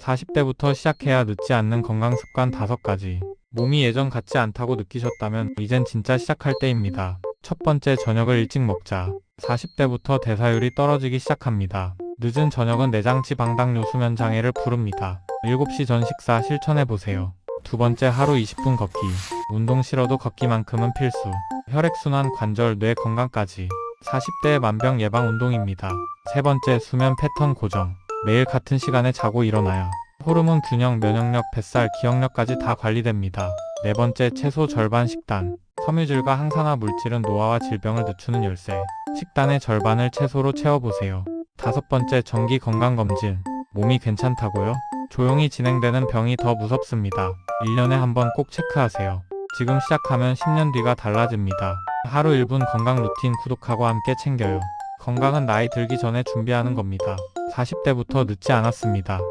40대부터 시작해야 늦지 않는 건강 습관 5가지. 몸이 예전 같지 않다고 느끼셨다면 이젠 진짜 시작할 때입니다. 첫 번째 저녁을 일찍 먹자. 40대부터 대사율이 떨어지기 시작합니다. 늦은 저녁은 내장 지방당뇨 수면 장애를 부릅니다. 7시 전 식사 실천해 보세요. 두 번째 하루 20분 걷기. 운동 싫어도 걷기만큼은 필수. 혈액순환, 관절, 뇌 건강까지. 40대의 만병 예방 운동입니다. 세 번째 수면 패턴 고정. 매일 같은 시간에 자고 일어나야 호르몬 균형, 면역력, 뱃살, 기억력까지 다 관리됩니다. 네 번째 채소 절반 식단. 섬유질과 항산화 물질은 노화와 질병을 늦추는 열쇠. 식단의 절반을 채소로 채워보세요. 다섯 번째 정기 건강 검진. 몸이 괜찮다고요? 조용히 진행되는 병이 더 무섭습니다. 1년에 한 번 꼭 체크하세요. 지금 시작하면 10년 뒤가 달라집니다. 하루 1분 건강 루틴 구독하고 함께 챙겨요. 건강은 나이 들기 전에 준비하는 겁니다. 40대부터 늦지 않았습니다.